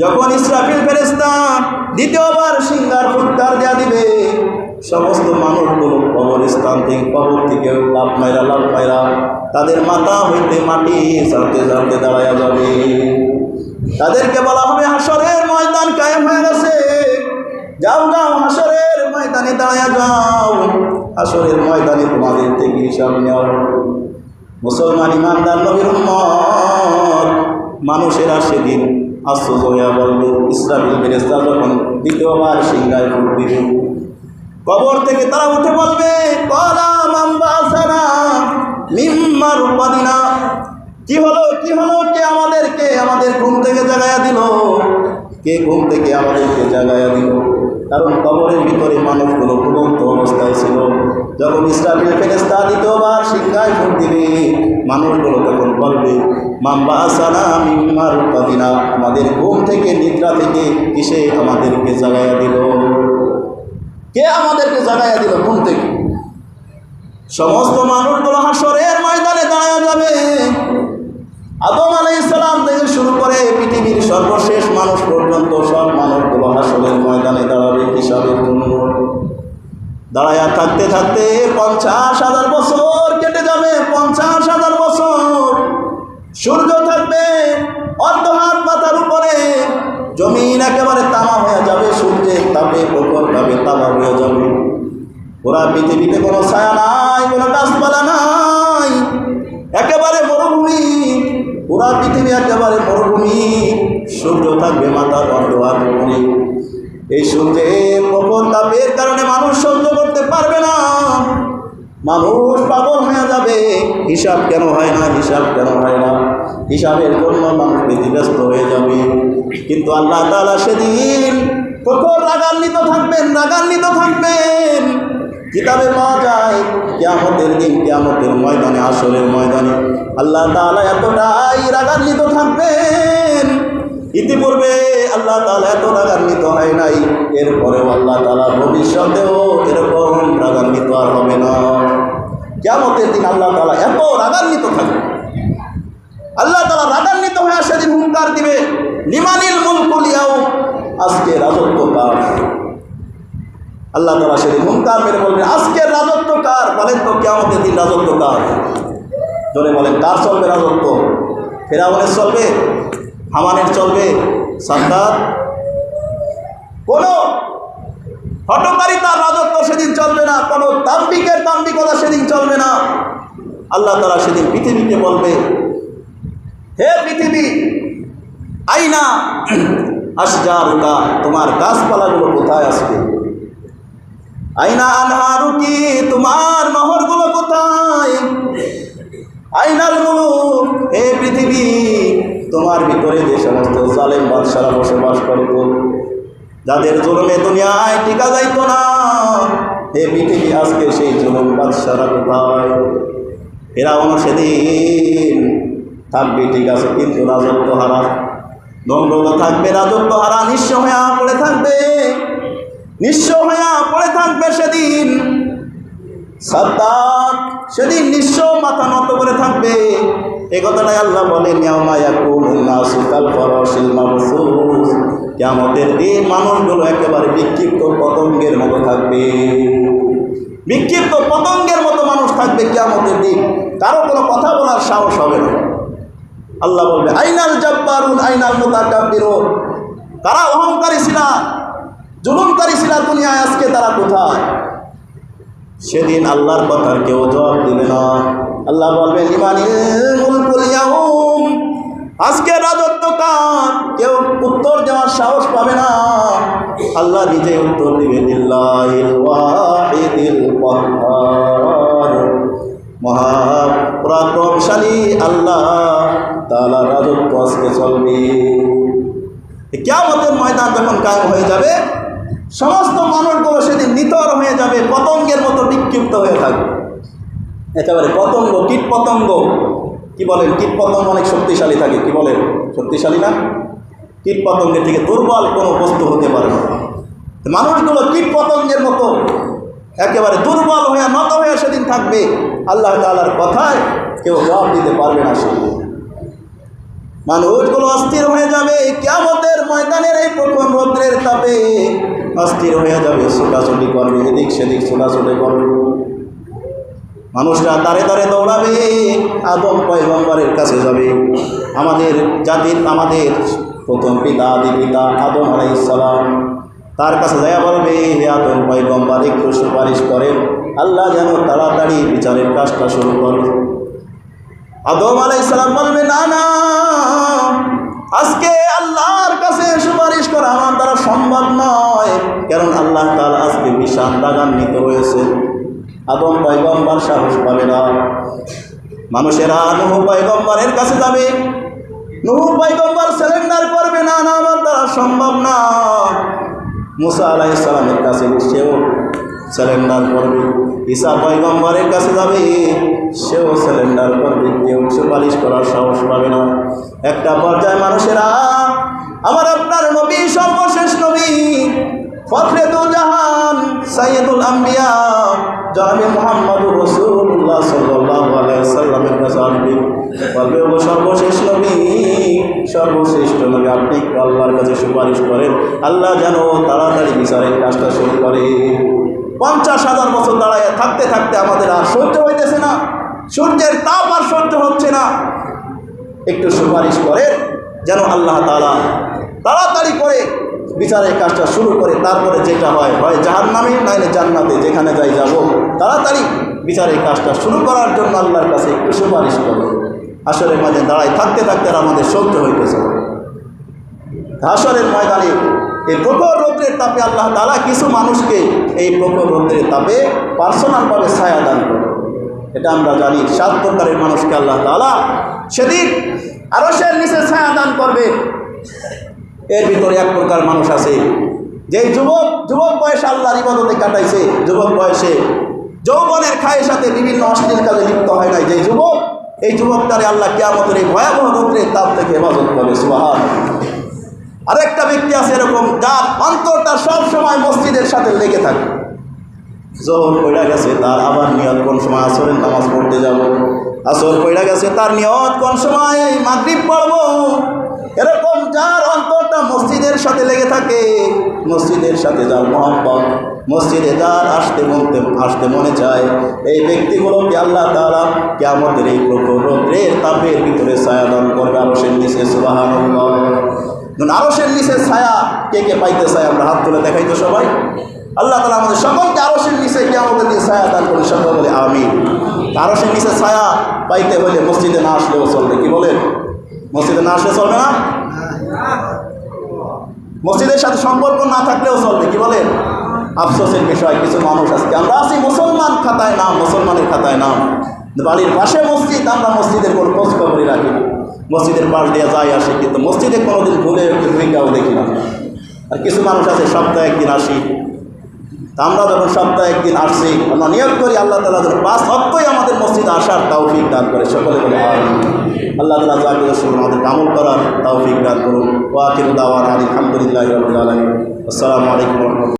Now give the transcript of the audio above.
যখন ইসরাফিল ফেরেস্তা দ্বিতীয়বার সিঙ্গার ফুটকার দেয়া দিবে, সমস্ত মানুষগুলো কবরস্থান থেকে, কবর থেকে লাভ মাইরা লাভ মাইরা তাদের মাথা হইতে মাটি সারতে সারতে দাঁড়ায়া যাবে। তাদেরকে বলা হবে হাসরের ময়দান কায়েম হয়ে গেছে। যাও যাও হাসরের ময়দানে দাঁড়ায় যাও। হাসরের ময়দানে তোমাদের থেকে হিসাব নেওয়া। মুসলমান ইমানদার নবীর মানুষেরা সেদিন আশ্চর্য হইয়া বলবে ইসলামী ফেরেস্তা যখন দ্বিতীয়বার সিংহায় ফুট দিবে কবর থেকে তারা উঠে বলবে কি হলো কি হলো? কে আমাদেরকে, আমাদের ঘুম থেকে জাগায়া দিল? কে ঘুম থেকে আমাদেরকে জাগায়া দিল? কারণ কবরের ভিতরে মানুষগুলো ঘুমন্ত অবস্থায় ছিল। যখন ইসরাফিল ফেরেস্তা দ্বিতীয়বার শিক্ষায় ভোট দিবে মানুষগুলো তখন বলবে মাম্বা আসানা মিম্মার উপাদিনা আমাদের ঘুম থেকে, নিদ্রা থেকে কিসে আমাদেরকে জাগায়া দিল। কে আমাদেরকে জাগাইয়া দিল ঘুম থেকে? সমস্ত মানুষগুলো হাসরের ময়দানে দাঁড়ায় যাবে। আদম আলাই ইসলাম থেকে শুরু করে পৃথিবীর সর্বশেষ মানুষ পর্যন্ত সব মানুষগুলো হাসরের ময়দানে দাঁড়াবে হিসাবের জন্য। দাঁড়ায়া থাকতে থাকতে পঞ্চাশ হাজার বছর জমিন একেবারে তামা হয়ে যাবে সূর্যের তাপে, প্রখর তাপে তামা হয়ে যাবে। ওরা পৃথিবীতে কোনো ছায়া নাই, কোনো গাছপালা নাই। একেবারে মরুভূমি। পুরা পৃথিবী একেবারে মরুভূমি। সূর্য থাকবে মাথার উপরে এই সূর্যের প্রখর তাপের কারণে মানুষ সহ্য করতে পারবে না। মানুষ পাগল হয়ে যাবে। হিসাব কেন হয় না, হিসাব কেন হয় না? হিসাবের জন্য মানুষ ব্যতিব্যস্ত হয়ে যাবে। কিন্তু আল্লাহ তালা সেদিন প্রখর রাগান্বিত থাকবেন রাগান্বিত থাকবেন। কিতাবে পাওয়া যায় কেয়ামতের দিন, কেয়ামতের ময়দানে, আসরের ময়দানে আল্লাহ তালা এতটাই রাগান্বিত থাকবেন। ইতিপূর্বে আল্লাহ তালা এত রাগান্বিত হয় নাই, এরপরেও আল্লাহ তালা ভবিষ্যতেও এরকম রাগান্বিত আর হবে না। কেমতের দিন আল্লাহ তালা এত রাগান্বিত থাকবে আল্লাহ তালা রাগান্বিত হয়ে সেদিন হুঙ্কার দিবে লিমানিল মুলকুলিয়াও আজকে রাজত্ব কার? আল্লাহ তালা সেদিন হুঙ্কার মেরে বলবেন আজকের রাজত্ব কার? বলেন তো কেমতের দিন রাজত্ব কার? জোরে বলেন, কার চলবে রাজত্ব? ফেরাউনের চলবে, হামানের চলবে সাদ্দার কোনো হটকারিতার রাজত্ব সেদিন চলবে না, কোনো দাম্বিকের দাম্বিকতা সেদিন চলবে না। আল্লাহ তারা সেদিন পৃথিবীকে বলবে হে পৃথিবী, আইনা আসজারুকা তোমার গাছপালাগুলো কোথায় আসবে? আইনা আনহারুকি, তোমার নহরগুলো কোথায়? আইনাল মুলুক, হে পৃথিবী, তোমার ভিতরে যে সমস্ত জালেম বাদশারা বসবাস করত যাদের জন্মে দুনিয়ায় টিকা যাইত না, হে পৃথিবী, আজকে সেই জুলুম বাদশারা কোথায়? ফেরাউন সেদিন থাকবে, ঠিক আছে, কিন্তু রাজত্ব হারা দণ্ডটা থাকবে, রাজত্ব হারা, নিঃস্ব হইয়া পড়ে থাকবে। নিঃস্ব হইয়া পড়ে থাকবে সেদিন। সাদ্দাত সেদিন নিঃস্ব মাথা নত করে থাকবে। এ কথাটাই আল্লাহ বলেন কেমতের দিন মানুষগুলো একেবারে বিক্ষিপ্ত পতঙ্গের মতো থাকবে। বিক্ষিপ্ত পতঙ্গের মতো মানুষ থাকবে কেমতের দিন। কারও কোনো কথা বলার সাহস হবে না। আল্লাহ বলবে, আইনাল জব্বারুন আইনাল মুতাকাব্বিরুন। তারা অহংকারী ছিল জুলুমকারী ছিল দুনিয়ায় আজকে তারা কোথায়? সেদিন আল্লাহর কথার কেউ জবাব দিবে না। আল্লাহ বলবে আজকে রাজত্ব কার? কেউ উত্তর দেওয়ার সাহস পাবে না। আল্লাহ নিজে উত্তর দিবে কহ্হার মহাপরাক্রমশালী আল্লাহ তাআলা রাজত্ব আজকে চলবে। কেমতের ময়দান যখন কায়েম হয়ে যাবে, সমস্ত মানুষগুলো সেদিন নিতর হয়ে যাবে, পতঙ্গের মতো বিক্ষিপ্ত হয়ে থাকবে। একেবারে পতঙ্গ, কীট পতঙ্গ। কি বলেন? কীট পতঙ্গ অনেক শক্তিশালী থাকে, কি বলেন? শক্তিশালী না? কীট পতঙ্গের থেকে দুর্বল কোনো বস্তু হতে পারে না। মানুষগুলো কীট পতঙ্গের মতো একেবারে দুর্বল হয়ে, নত হয়ে সেদিন থাকবে। আল্লাহ তালার কথায় কেউ জবাব দিতে পারবে না সেদিন। মানুষগুলো অস্থির হয়ে যাবে। কেমতের ময়দানের এই প্রথম রৌদ্রের তাপে অস্থির হয়ে যাবে। ছোটাছুটি করবে, এদিক সেদিক ছোটাছুটি করবে। মানুষরা দাঁড়ে দাঁড়ে দৌড়াবে, আদম পয়গম্বরের কাছে যাবে। আমাদের জাতির, আমাদের প্রথম পিতা আদি পিতা আদম আলাইসালাম তার কাছে যায়া বলবে, হে আদম পয়গম্বর, একটু সুপারিশ করেন। আল্লাহ যেন তাড়াতাড়ি বিচারের কাজটা শুরু করে। আদম আলাইসালাম বলবে, না না, আজকে আল্লাহর কাছে সুপারিশ করা আমার দ্বারা সম্ভব নয়। কারণ আল্লাহ তাআলা আজকে বিশাল রাগান্বিত হয়েছে আদম পয়গম্বর সাহস পাবে না। মানুষেরা নুহ পয়গম্বরের কাছে যাবে। নুহ পয়গম্বর সিলিন্ডার করবে, না না, আমার দ্বারা সম্ভব না। মুসা আলাহ ইসলামের কাছে সেও সিলিন্ডার করবে। ঈসা পয়গম্বরের কাছে যাবে, সেও সিলিন্ডার করবে কেউ সুপারিশ করার সাহস পাবে না। একটা পর্যায়ে মানুষেরা, আমার আপনার নবী, সর্বশেষ নবী, ফখরেদুল জাহান, সাইয়দুল আম্বিয়া, জনাবি মোহাম্মদ রসুল্লাহ সাল্লাহ আলাইসাল্লামের কাছে আসবে। বলবে, ও সর্বশেষ নবী, সর্বশ্রেষ্ঠ নবী, আপনি আল্লাহর কাছে সুপারিশ করেন। আল্লাহ যেন তাড়াতাড়ি বিচারের কাজটা শুরু করে। পঞ্চাশ হাজার বছর দাঁড়ায় থাকতে থাকতে আমাদের আর সহ্য হইতেছে না। সূর্যের তাপ আর সহ্য হচ্ছে না। একটু সুপারিশ করে যেন আল্লাহ তালা তাড়াতাড়ি করে বিচারের কাজটা শুরু করে, তারপরে যেটা হয় হয় জাহান নামে নাইলে জান্নাতে, যেখানে যাই যাব, তাড়াতাড়ি বিচারের কাজটা শুরু করার জন্য আল্লাহর কাছে একটু সুপারিশ করো আসরের মাঝে দাঁড়ায় থাকতে থাকতে আমাদের সহ্য হইতেছে হাসরের ময়দানে এই প্রখর রৌদ্রের তাপে আল্লাহ তালা কিছু মানুষকে এই প্রখর রৌদ্রের তাপে পার্সোনালভাবে ছায়া দান করে এটা আমরা জানি, সাত প্রকারের মানুষকে আল্লাহ তালা সেদিন আরও সে নিচে ছায়া দান করবে। এর ভিতরে এক প্রকার মানুষ আছে যে যুবক যুবক বয়সে আল্লাহর ইবাদতে কাটাইছে, যুবক বয়সে যৌবনের খায়ের সাথে বিভিন্ন অশ্লীল কাজে লিপ্ত হয় নাই। যে যুবক, এই যুবক যুবকটারে আল্লাহ কেয়ামতের এই ভয়াবহ রৌদ্রের তাপ থেকে হেফাজত করে সুহান আরেকটা ব্যক্তি আছে এরকম, যার অন্তরটা সব সময় মসজিদের সাথে লেগে থাকে। জোহর পড়া গেছে, তার আবার নিয়ত কোন সময় আসরের নামাজ পড়তে যাব? আসর পড়া গেছে, তার নিয়ত কোন সময় এই মাগরিব পড়ব? এরকম যার অন্তরটা মসজিদের সাথে লেগে থাকে, মসজিদের সাথে যার মহব্বত, মসজিদে যার আসতে মনতে আসতে মনে চায়। এই ব্যক্তিগুলোকে আল্লাহ তারা কেমতের এই প্রখর রৌদ্রের তাপের ভিতরে ছায়া দান করবে আরও সে নিচে আরসের নিচে ছায়া কে কে পাইতে চায় আমরা হাত তুলে দেখাই তো সবাই। আল্লাহ তালা আমাদের সকলকে আরসের নিচে কে আমাদের দিয়ে ছায়া দান করে সকল বলে আমি আরসের নিচে ছায়া পাইতে হলে মসজিদে না আসলেও চলবে, কি বলেন? মসজিদে না আসলে চলবে না? মসজিদের সাথে সম্পর্ক না থাকলেও চলবে, কি বলেন? আফসোসের বিষয়, কিছু মানুষ আজকে, আমরা আছি মুসলমান খাতায় নাম, মুসলমানের খাতায় নাম। বাড়ির পাশে মসজিদ, আমরা মসজিদের কোনো খোঁজ খবরই রাখি না। মসজিদের পাশ দিয়ে যাই আসি কিন্তু মসজিদে কোনোদিন ভুলে ভূমিকাও দেখি না। আর কিছু মানুষ আছে, সপ্তাহে একদিন আসি। আমরা যখন সপ্তাহে একদিন আসছি, আমরা নিয়োগ করি, আল্লাহ তালা যেন পাঁচ অত্যই আমাদের মসজিদে আসার তৌফিক দান করে। সকলে বলে। আল্লাহ তালা জাকির রসুল আমাদের আমল করার তৌফিক দান করুন। ওয়াকির দাওয়ান আলহামদুলিল্লাহ রবিল আলমী আসসালামু আলাইকুম